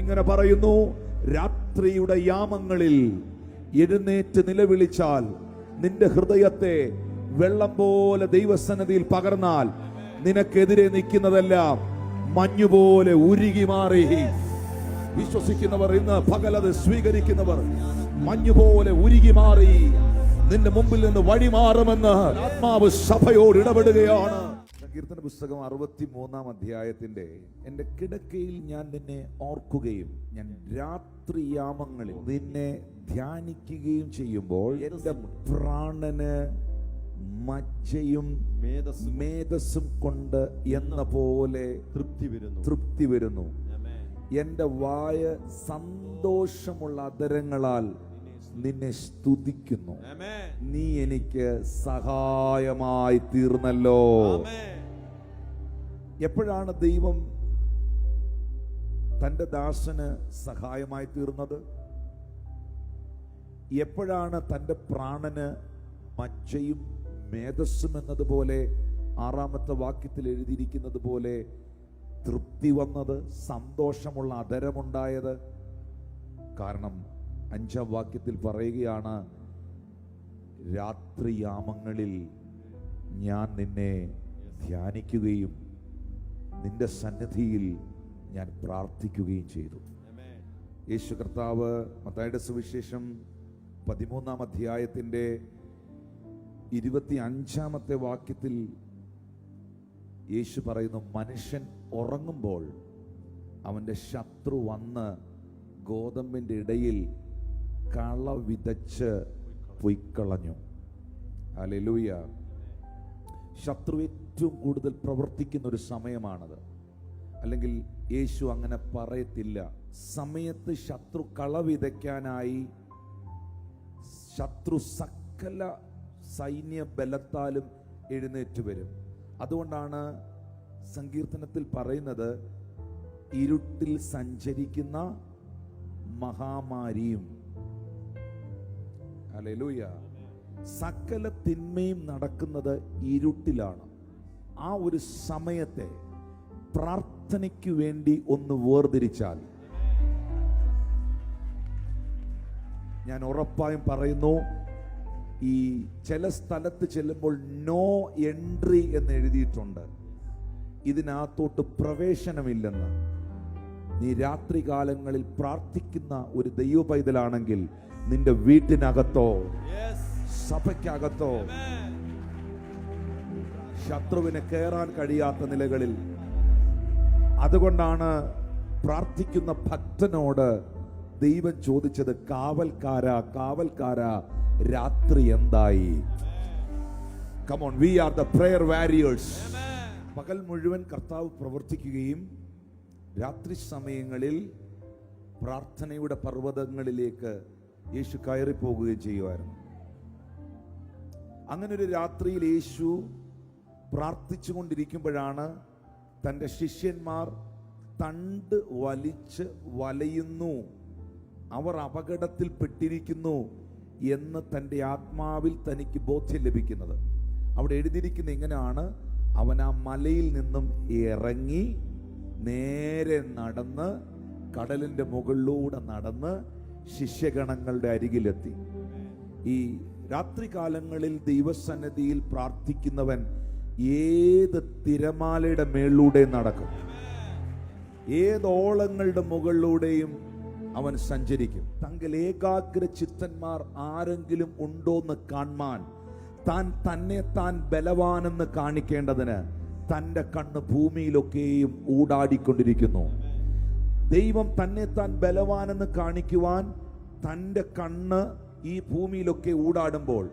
ഇങ്ങനെ പറയുന്നു രാത്രിയുടെ യാമങ്ങളിൽ എഴുന്നേറ്റ് നിലവിളിച്ചാൽ നിന്റെ ഹൃദയത്തെ വെള്ളം പോലെ ദൈവസന്നതിയിൽ പകർന്നാൽ നിനക്കെതിരെ നിൽക്കുന്നതെല്ലാം മഞ്ഞുപോലെ ഉരുകി മാറി. വിശ്വസിക്കുന്നവർ ഇന്ന് പകലത് സ്വീകരിക്കുന്നവർ മഞ്ഞുപോലെ ഉരുകി മാറി നിന്റെ മുമ്പിൽ നിന്ന് വഴി മാറുമെന്ന് ആത്മാവ് സഭയോട് ഇടപെടുകയാണ്. സങ്കീർത്തന പുസ്തകം അറുപത്തി മൂന്നാം അധ്യായത്തിന്റെ എന്റെ കിടക്കയിൽ ഞാൻ നിന്നെ ഓർക്കുകയും ഞാൻ രാത്രിയാമങ്ങളിൽ നിന്നെ ധ്യാനിക്കുകയും ചെയ്യുമ്പോൾ എന്റെ പ്രാണന് മജ്ജയും മേധസ്സും കൊണ്ട് എന്ന പോലെ തൃപ്തി വരുന്നു തൃപ്തി വരുന്നു. എന്റെ വായ സന്തോഷമുള്ള അതരങ്ങളാൽ നിന്നെ സ്തുതിക്കുന്നു. നീ എനിക്ക് സഹായമായി തീർന്നല്ലോ. എപ്പോഴാണ് ദൈവം തന്റെ ദാസന് സഹായമായി തീർന്നത്? എപ്പോഴാണ് തന്റെ പ്രാണന് മജ്ജയും മേധസ്സും എന്നതുപോലെ ആറാമത്തെ വാക്യത്തിൽ എഴുതിയിരിക്കുന്നത് പോലെ തൃപ്തി വന്നത് സന്തോഷമുള്ള അതരമുണ്ടായത് കാരണം അഞ്ചാം വാക്യത്തിൽ പറയുകയാണ് രാത്രിയാമങ്ങളിൽ ഞാൻ നിന്നെ ധ്യാനിക്കുകയും നിന്റെ സന്നിധിയിൽ ഞാൻ പ്രാർത്ഥിക്കുകയും ചെയ്തു. യേശു കർത്താവ് മത്തായുടെ സുവിശേഷം പതിമൂന്നാം അധ്യായത്തിന്റെ ഇരുപത്തി അഞ്ചാമത്തെ വാക്യത്തിൽ യേശു പറയുന്നു മനുഷ്യൻ ഉറങ്ങുമ്പോൾ അവന്റെ ശത്രു വന്ന് ഗോതമ്പിന്റെ ഇടയിൽ കള വിതച്ച് പൊയ്ക്കളഞ്ഞു അലലൂയ ശത്രു ഏറ്റവും കൂടുതൽ പ്രവർത്തിക്കുന്ന ഒരു സമയമാണത്. അല്ലെങ്കിൽ യേശു അങ്ങനെ പറയത്തില്ല. സമയത്ത് ശത്രു കള വിതയ്ക്കാനായി ശത്രു സകല സൈന്യ ബലത്താലും എഴുന്നേറ്റ് വരും. അതുകൊണ്ടാണ് സങ്കീർത്തനത്തിൽ പറയുന്നത് ഇരുട്ടിൽ സഞ്ചരിക്കുന്ന മഹാമാരിയും. അല്ലേലൂയ സകല തിന്മയും നടക്കുന്നത് ഇരുട്ടിലാണ്. ആ ഒരു സമയത്തെ പ്രാർത്ഥനയ്ക്ക് വേണ്ടി ഒന്ന് വേർതിരിച്ചാൽ. ഞാൻ ഉറപ്പായും പറയുന്നു ഈ ചില സ്ഥലത്ത് ചെല്ലുമ്പോൾ നോ എൻട്രി എന്ന് എഴുതിയിട്ടുണ്ട്. ഇതിനകത്തോട്ട് പ്രവേശനമില്ലെന്ന്. നീ രാത്രികാലങ്ങളിൽ പ്രാർത്ഥിക്കുന്ന ഒരു ദൈവ പൈതലാണെങ്കിൽ നിന്റെ വീട്ടിനകത്തോ Yes. സഭയ്ക്കകത്തോ. ശത്രുവിന് കയറാൻ കഴിയാത്ത നിലകളിൽ. അതുകൊണ്ടാണ് പ്രാർത്ഥിക്കുന്ന ഭക്തനോട് ദൈവം ചോദിച്ചത് കാവൽക്കാര കാവൽക്കാര രാത്രി എന്തായി? Come on we are the prayer warriors പകൽ മുഴുവൻ കർത്താവ് പ്രവർത്തിക്കുകയും രാത്രി സമയങ്ങളിൽ പ്രാർത്ഥനയുടെ പർവതങ്ങളിലേക്ക് യേശു കയറിപ്പോകുകയും ചെയ്യുമായിരുന്നു അങ്ങനെ ഒരു രാത്രിയിൽ യേശു പ്രാർത്ഥിച്ചു കൊണ്ടിരിക്കുമ്പോഴാണ് തന്റെ ശിഷ്യന്മാർ തണ്ട് വലിച്ച് വലയുന്നു. അവർ അപകടത്തിൽപ്പെട്ടിരിക്കുന്നു എന്ന് തന്റെ ആത്മാവിൽ തനിക്ക് ബോധ്യം ലഭിക്കുന്നത്. അവിടെ എഴുതിയിരിക്കുന്ന ഇങ്ങനെയാണ് അവൻ ആ മലയിൽ നിന്നും ഇറങ്ങി നേരെ നടന്ന് കടലിന്റെ മുകളിലൂടെ നടന്ന് ശിഷ്യഗണങ്ങളുടെ അരികിലെത്തി. ഈ രാത്രികാലങ്ങളിൽ ദൈവസന്നിധിയിൽ പ്രാർത്ഥിക്കുന്നവൻ ഏത് തിരമാലയുടെ മേളിലൂടെ നടക്കും. ഏതോളങ്ങളുടെ മുകളിലൂടെയും അവൻ സഞ്ചരിക്കും. തങ്കൽ ഏകാഗ്ര ചിത്തന്മാർ ആരെങ്കിലും ഉണ്ടോന്ന് കാണാൻ താൻ തന്നെ താൻ ബലവാനെന്ന് കാണിക്കേണ്ടതിന് തന്റെ കണ്ണ് ഭൂമിയിലൊക്കെയും ഊടാടിക്കൊണ്ടിരിക്കുന്നു. ദൈവം തന്നെ താൻ ബലവാനെന്ന് കാണിക്കുവാൻ തന്റെ കണ്ണ് ഈ ഭൂമിയിലൊക്കെ ഊടാടുമ്പോൾ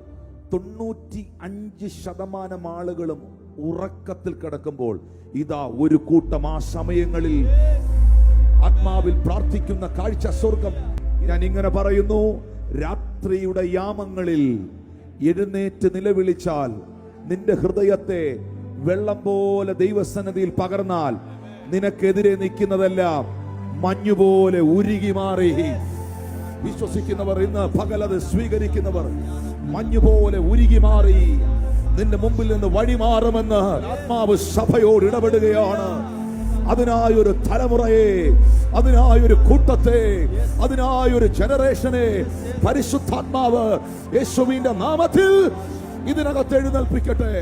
തൊണ്ണൂറ്റി അഞ്ച് ശതമാനം ആളുകളും ഉറക്കത്തിൽ കിടക്കുമ്പോൾ ഇതാ ഒരു കൂട്ടം ആ സമയങ്ങളിൽ ആത്മാവിൽ പ്രാർത്ഥിക്കുന്ന കാഴ്ച സ്വർഗം. ഞാൻ ഇങ്ങനെ പറയുന്നു രാത്രിയുടെ യാമങ്ങളിൽ എഴുന്നേറ്റ് നിലവിളിച്ചാൽ നിന്റെ ഹൃദയത്തെ വെള്ളം പോലെ ദൈവസന്നതിയിൽ പകർന്നാൽ നിനക്കെതിരെ നിൽക്കുന്നതെല്ലാം മഞ്ഞുപോലെ ഉരുകി മാറി. വിശ്വസിക്കുന്നവർ ഇന്ന് പകലത് സ്വീകരിക്കുന്നവർ മഞ്ഞുപോലെ ഉരുകി മാറി നിന്റെ മുമ്പിൽ നിന്ന് വഴി മാറുമെന്ന് ആത്മാവ് സഭയോട് ഇടപെടുകയാണ്. അതിനായൊരു തലമുറയെ അതിനായൊരു കൂട്ടത്തെ അതിനായൊരു ജനറേഷനെ പരിശുദ്ധാത്മാവ് യേശുവിന്റെ നാമത്തിൽ ഇതിനകത്ത് എഴുന്നേൽപ്പിക്കട്ടെ.